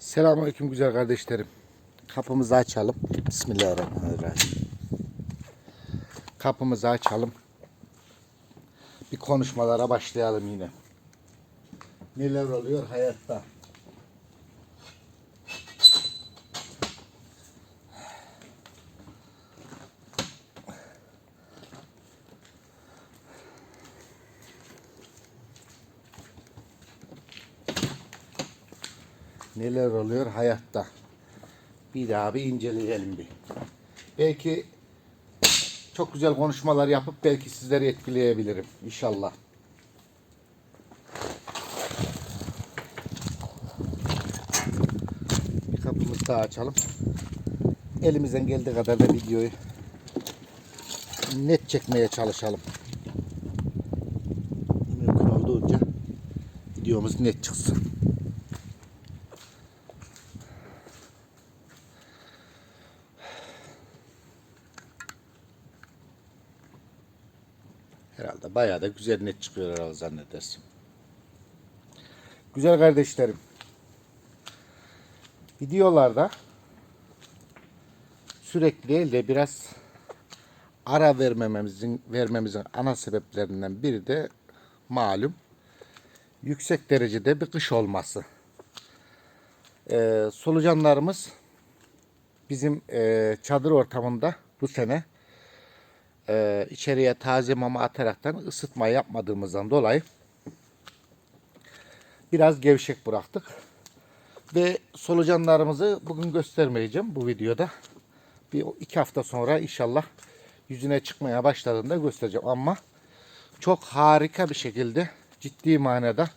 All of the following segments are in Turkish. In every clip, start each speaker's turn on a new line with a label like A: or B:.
A: Selamünaleyküm güzel kardeşlerim. Kapımızı açalım. Bismillahirrahmanirrahim. Kapımızı açalım. Bir konuşmalara başlayalım yine. Neler oluyor hayatta? Neler oluyor hayatta? Bir daha bir inceleyelim bir. Belki çok güzel konuşmalar yapıp belki sizleri etkileyebilirim inşallah. Bir kapımızı daha açalım. Elimizden geldiği kadar da videoyu net çekmeye çalışalım. Mümkün olduğunca videomuz net çıksın. Herhalde bayağı da güzel net çıkıyor herhalde zannedersin. Güzel kardeşlerim. Videolarda sürekli de biraz ara vermememizin vermemizin ana sebeplerinden biri de malum yüksek derecede bir kış olması. Ee, solucanlarımız bizim e, çadır ortamında bu sene e, içeriye taze mama ataraktan ısıtma yapmadığımızdan dolayı biraz gevşek bıraktık. Ve solucanlarımızı bugün göstermeyeceğim bu videoda. Bir iki hafta sonra inşallah yüzüne çıkmaya başladığında göstereceğim. Ama çok harika bir şekilde ciddi manada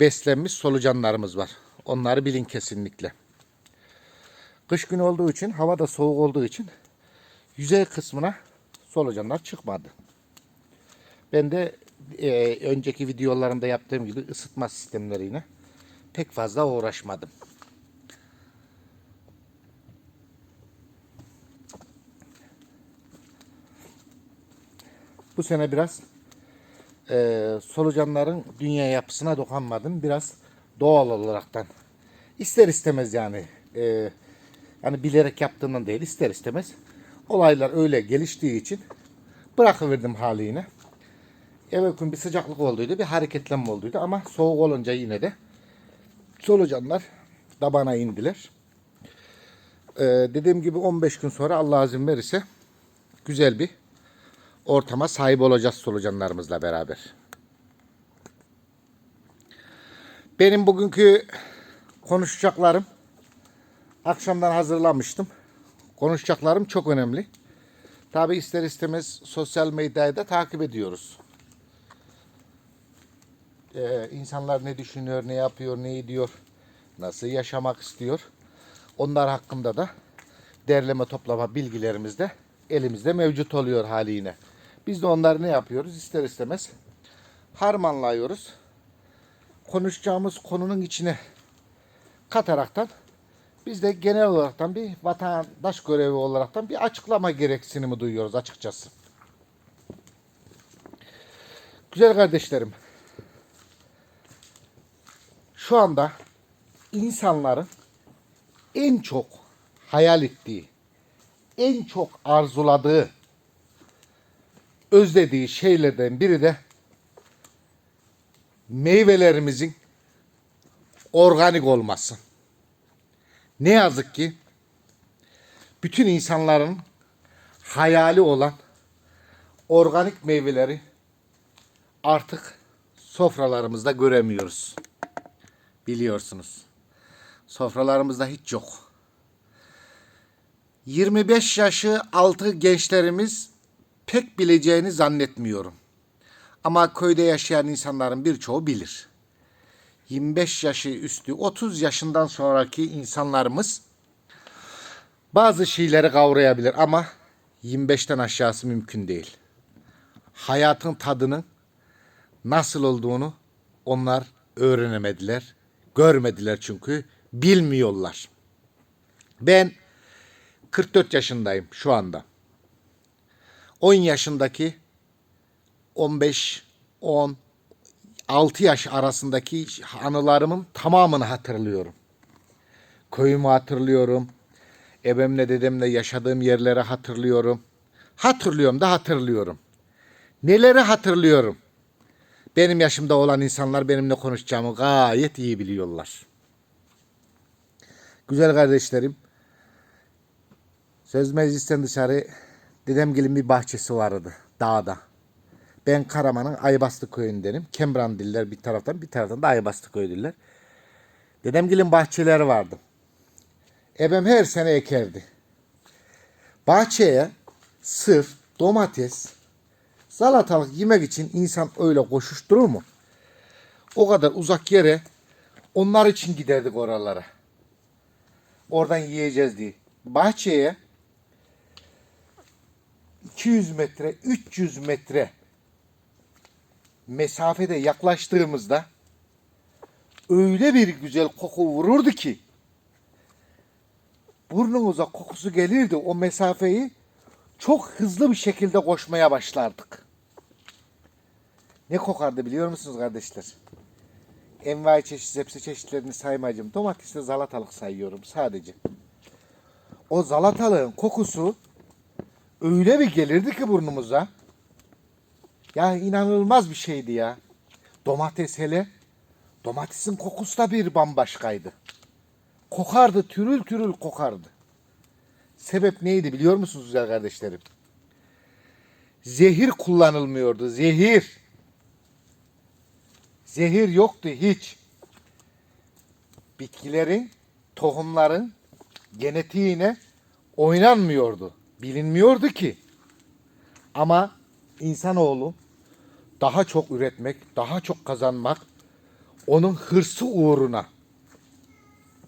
A: beslenmiş solucanlarımız var. Onları bilin kesinlikle. Kış günü olduğu için, hava da soğuk olduğu için yüzey kısmına solucanlar çıkmadı. Ben de e, önceki videolarımda yaptığım gibi ısıtma sistemleriyle pek fazla uğraşmadım. Bu sene biraz e, solucanların dünya yapısına dokunmadım. Biraz doğal olaraktan. İster istemez yani. E, yani bilerek yaptığımdan değil ister istemez. Olaylar öyle geliştiği için bırakıverdim haline. Evet bir sıcaklık olduydu, bir hareketlenme olduydu ama soğuk olunca yine de solucanlar tabana indiler. Ee, dediğim gibi 15 gün sonra Allah izin verirse güzel bir ortama sahip olacağız solucanlarımızla beraber. Benim bugünkü konuşacaklarım akşamdan hazırlamıştım. Konuşacaklarım çok önemli. Tabi ister istemez sosyal medyayı da takip ediyoruz. Ee, insanlar ne düşünüyor, ne yapıyor, ne ediyor, nasıl yaşamak istiyor. Onlar hakkında da derleme toplama bilgilerimiz de elimizde mevcut oluyor haliyle. Biz de onları ne yapıyoruz ister istemez harmanlıyoruz. Konuşacağımız konunun içine kataraktan biz de genel olaraktan bir vatandaş görevi olaraktan bir açıklama gereksinimi duyuyoruz açıkçası. Güzel kardeşlerim. Şu anda insanların en çok hayal ettiği, en çok arzuladığı, özlediği şeylerden biri de meyvelerimizin organik olması. Ne yazık ki bütün insanların hayali olan organik meyveleri artık sofralarımızda göremiyoruz. Biliyorsunuz. Sofralarımızda hiç yok. 25 yaşı altı gençlerimiz pek bileceğini zannetmiyorum. Ama köyde yaşayan insanların birçoğu bilir. 25 yaşı üstü 30 yaşından sonraki insanlarımız bazı şeyleri kavrayabilir ama 25'ten aşağısı mümkün değil. Hayatın tadının nasıl olduğunu onlar öğrenemediler, görmediler çünkü bilmiyorlar. Ben 44 yaşındayım şu anda. 10 yaşındaki 15, 10, 6 yaş arasındaki anılarımın tamamını hatırlıyorum. Köyümü hatırlıyorum. Ebemle dedemle yaşadığım yerleri hatırlıyorum. Hatırlıyorum da hatırlıyorum. Neleri hatırlıyorum? Benim yaşımda olan insanlar benimle konuşacağımı gayet iyi biliyorlar. Güzel kardeşlerim. Söz meclisten dışarı dedemgilin bir bahçesi vardı dağda. Ben Karaman'ın Aybastı köyündenim. Kembrandiller bir taraftan bir taraftan da Aybastı köyüdüller. Dedemgilin bahçeleri vardı. Ebem her sene ekerdi. Bahçeye sırf domates, salatalık yemek için insan öyle koşuşturur mu? O kadar uzak yere onlar için giderdik oralara. Oradan yiyeceğiz diye. Bahçeye 200 metre, 300 metre mesafede yaklaştığımızda öyle bir güzel koku vururdu ki burnumuza kokusu gelirdi o mesafeyi çok hızlı bir şekilde koşmaya başlardık. Ne kokardı biliyor musunuz kardeşler? Envai çeşit zepse çeşitlerini saymayacağım. Domatesle zalatalık sayıyorum sadece. O zalatalığın kokusu öyle bir gelirdi ki burnumuza. Ya inanılmaz bir şeydi ya. Domates hele. Domatesin kokusu da bir bambaşkaydı. Kokardı, türül türül kokardı. Sebep neydi biliyor musunuz güzel kardeşlerim? Zehir kullanılmıyordu, zehir. Zehir yoktu hiç. Bitkilerin, tohumların genetiğine oynanmıyordu. Bilinmiyordu ki. Ama insanoğlu daha çok üretmek, daha çok kazanmak onun hırsı uğruna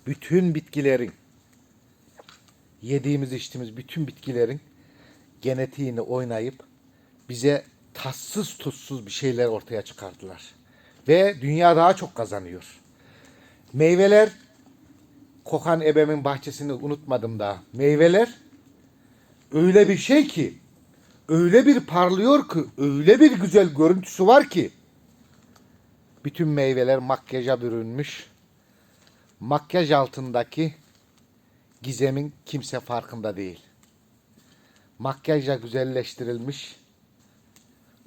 A: bütün bitkilerin yediğimiz içtiğimiz bütün bitkilerin genetiğini oynayıp bize tatsız tuzsuz bir şeyler ortaya çıkardılar. Ve dünya daha çok kazanıyor. Meyveler kokan ebemin bahçesini unutmadım daha. Meyveler öyle bir şey ki öyle bir parlıyor ki öyle bir güzel görüntüsü var ki bütün meyveler makyaja bürünmüş. Makyaj altındaki gizemin kimse farkında değil. Makyajla güzelleştirilmiş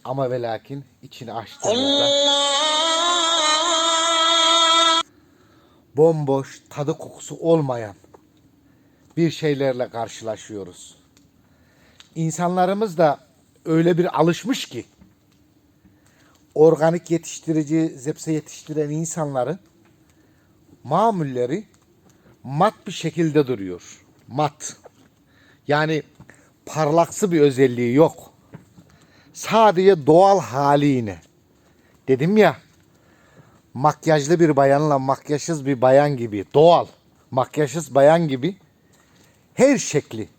A: ama ve lakin içini açtığımızda bomboş, tadı kokusu olmayan bir şeylerle karşılaşıyoruz. İnsanlarımız da öyle bir alışmış ki organik yetiştirici, zepse yetiştiren insanların mamulleri mat bir şekilde duruyor. Mat. Yani parlaksı bir özelliği yok. Sadece doğal haliyle. Dedim ya makyajlı bir bayanla makyajsız bir bayan gibi doğal makyajsız bayan gibi her şekli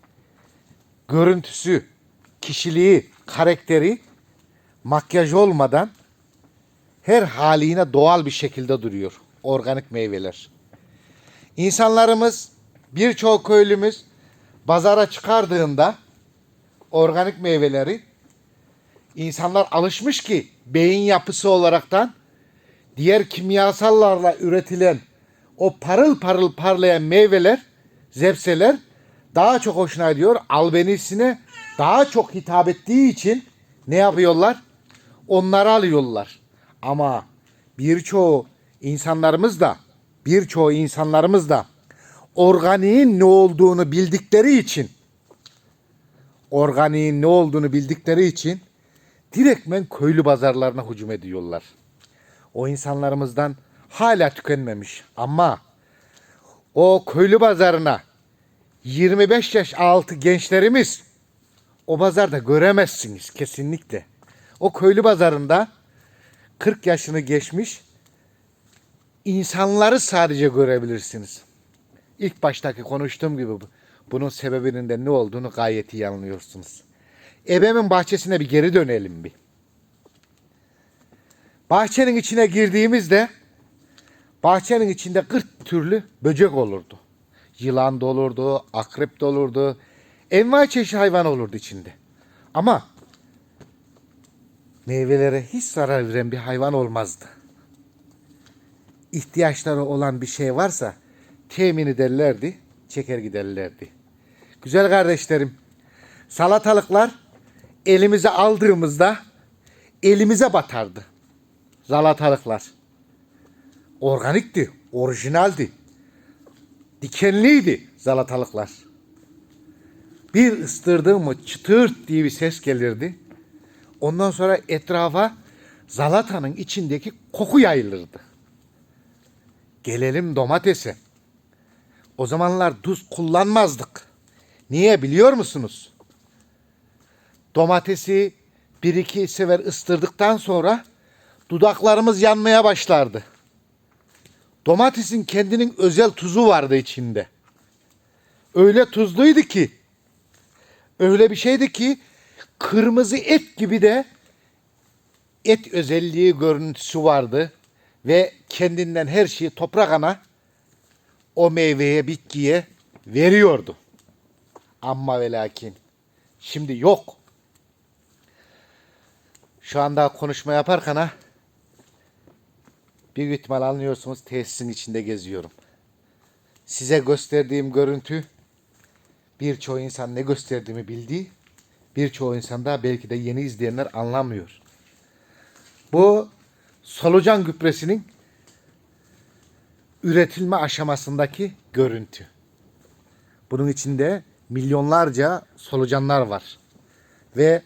A: görüntüsü kişiliği karakteri makyaj olmadan her haline doğal bir şekilde duruyor organik meyveler. İnsanlarımız birçok köylümüz pazara çıkardığında organik meyveleri insanlar alışmış ki beyin yapısı olaraktan diğer kimyasallarla üretilen o parıl parıl parlayan meyveler, zepseler daha çok hoşuna gidiyor. Albenisine daha çok hitap ettiği için ne yapıyorlar? Onları alıyorlar. Ama birçoğu insanlarımız da birçoğu insanlarımız da organiğin ne olduğunu bildikleri için organiğin ne olduğunu bildikleri için direktmen köylü pazarlarına hücum ediyorlar. O insanlarımızdan hala tükenmemiş ama o köylü pazarına 25 yaş altı gençlerimiz o pazarda göremezsiniz kesinlikle. O köylü pazarında 40 yaşını geçmiş insanları sadece görebilirsiniz. İlk baştaki konuştuğum gibi bu- bunun sebebinin de ne olduğunu gayet iyi anlıyorsunuz. Ebemin bahçesine bir geri dönelim bir. Bahçenin içine girdiğimizde bahçenin içinde 40 türlü böcek olurdu. Yılan da olurdu, akrep de olurdu. Envai çeşit hayvan olurdu içinde. Ama meyvelere hiç zarar veren bir hayvan olmazdı. İhtiyaçları olan bir şey varsa temin ederlerdi, çeker giderlerdi. Güzel kardeşlerim, salatalıklar elimize aldığımızda elimize batardı. Salatalıklar. Organikti, orijinaldi. Dikenliydi salatalıklar. Bir ıstırdığım mı çıtırt diye bir ses gelirdi. Ondan sonra etrafa zalatanın içindeki koku yayılırdı. Gelelim domatese. O zamanlar tuz kullanmazdık. Niye biliyor musunuz? Domatesi bir iki sefer ıstırdıktan sonra dudaklarımız yanmaya başlardı. Domatesin kendinin özel tuzu vardı içinde. Öyle tuzluydu ki öyle bir şeydi ki kırmızı et gibi de et özelliği görüntüsü vardı ve kendinden her şeyi toprak ana o meyveye bitkiye veriyordu. Amma ve lakin şimdi yok. Şu anda konuşma yaparken ha büyük ihtimal anlıyorsunuz tesisin içinde geziyorum. Size gösterdiğim görüntü birçoğu insan ne gösterdiğimi bildiği, birçoğu insan da belki de yeni izleyenler anlamıyor. Bu solucan gübresinin üretilme aşamasındaki görüntü. Bunun içinde milyonlarca solucanlar var. Ve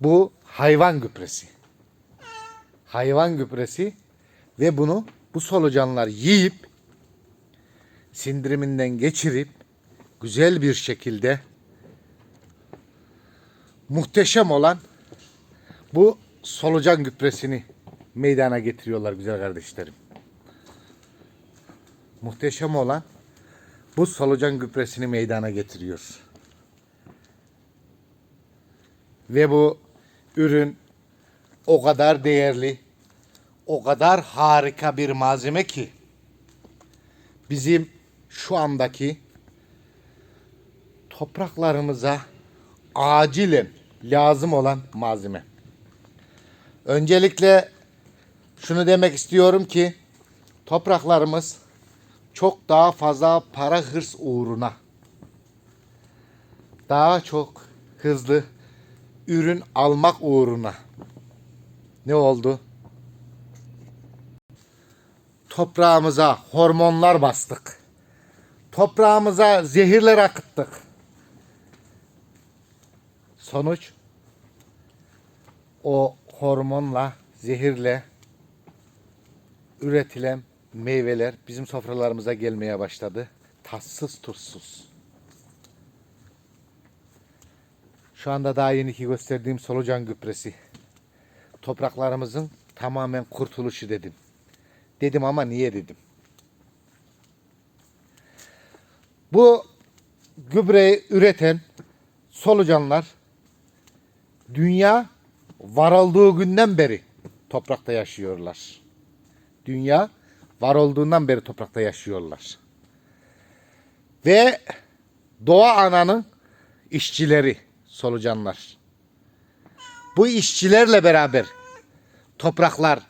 A: bu hayvan gübresi. Hayvan gübresi ve bunu bu solucanlar yiyip sindiriminden geçirip güzel bir şekilde muhteşem olan bu solucan gübresini meydana getiriyorlar güzel kardeşlerim. Muhteşem olan bu solucan gübresini meydana getiriyor. Ve bu ürün o kadar değerli, o kadar harika bir malzeme ki bizim şu andaki topraklarımıza acilen lazım olan malzeme. Öncelikle şunu demek istiyorum ki topraklarımız çok daha fazla para hırs uğruna daha çok hızlı ürün almak uğruna ne oldu? Toprağımıza hormonlar bastık. Toprağımıza zehirler akıttık. Sonuç o hormonla, zehirle üretilen meyveler bizim sofralarımıza gelmeye başladı. Tatsız tuzsuz. Şu anda daha yeni ki gösterdiğim solucan gübresi. Topraklarımızın tamamen kurtuluşu dedim. Dedim ama niye dedim. Bu gübreyi üreten solucanlar dünya var olduğu günden beri toprakta yaşıyorlar. Dünya var olduğundan beri toprakta yaşıyorlar. Ve doğa ananın işçileri solucanlar. Bu işçilerle beraber topraklar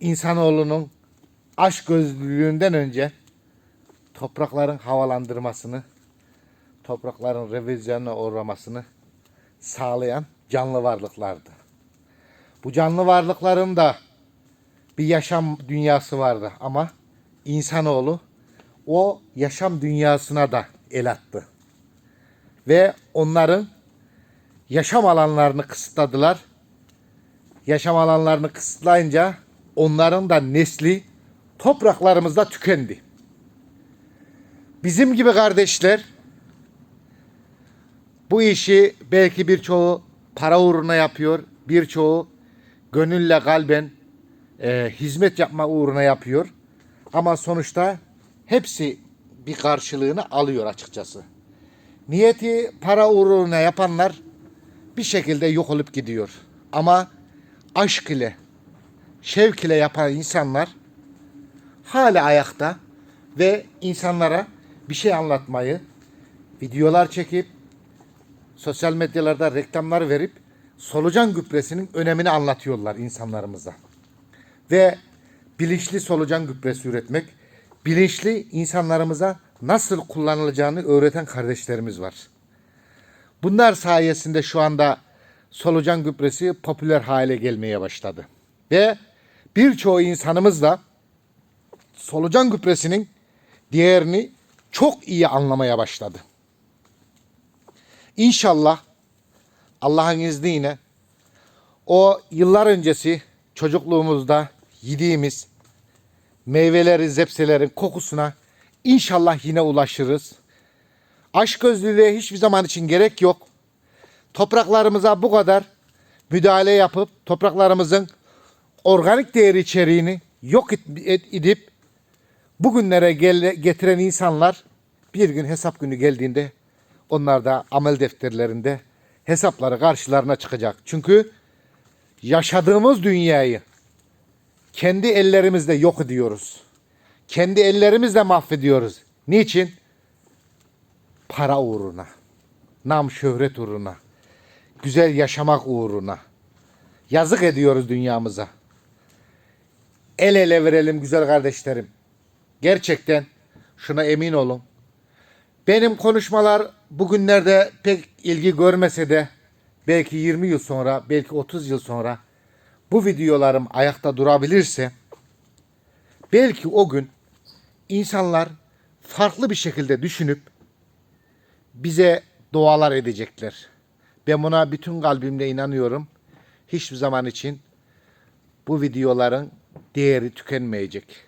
A: insanoğlunun aşk gözlülüğünden önce toprakların havalandırmasını, toprakların revizyonuna uğramasını sağlayan canlı varlıklardı. Bu canlı varlıkların da bir yaşam dünyası vardı ama insanoğlu o yaşam dünyasına da el attı. Ve onların yaşam alanlarını kısıtladılar. Yaşam alanlarını kısıtlayınca onların da nesli topraklarımızda tükendi. Bizim gibi kardeşler bu işi belki birçoğu para uğruna yapıyor, birçoğu gönülle kalben e, hizmet yapma uğruna yapıyor. Ama sonuçta hepsi bir karşılığını alıyor açıkçası. Niyeti para uğruna yapanlar bir şekilde yok olup gidiyor. Ama aşk ile, şevk ile yapan insanlar hala ayakta ve insanlara bir şey anlatmayı, videolar çekip sosyal medyalarda reklamlar verip solucan gübresinin önemini anlatıyorlar insanlarımıza. Ve bilinçli solucan gübresi üretmek, bilinçli insanlarımıza nasıl kullanılacağını öğreten kardeşlerimiz var. Bunlar sayesinde şu anda solucan gübresi popüler hale gelmeye başladı. Ve birçoğu insanımız da solucan gübresinin değerini çok iyi anlamaya başladı. İnşallah Allah'ın izniyle o yıllar öncesi çocukluğumuzda yediğimiz meyveleri, zepselerin kokusuna inşallah yine ulaşırız. Aşk gözlülüğe hiçbir zaman için gerek yok. Topraklarımıza bu kadar müdahale yapıp topraklarımızın organik değeri içeriğini yok edip bugünlere getiren insanlar bir gün hesap günü geldiğinde onlar da amel defterlerinde hesapları karşılarına çıkacak. Çünkü yaşadığımız dünyayı kendi ellerimizle yok ediyoruz. Kendi ellerimizle mahvediyoruz. Niçin? Para uğruna, nam şöhret uğruna, güzel yaşamak uğruna. Yazık ediyoruz dünyamıza. El ele verelim güzel kardeşlerim. Gerçekten şuna emin olun. Benim konuşmalar bugünlerde pek ilgi görmese de belki 20 yıl sonra, belki 30 yıl sonra bu videolarım ayakta durabilirse belki o gün insanlar farklı bir şekilde düşünüp bize dualar edecekler. Ben buna bütün kalbimle inanıyorum. Hiçbir zaman için bu videoların değeri tükenmeyecek.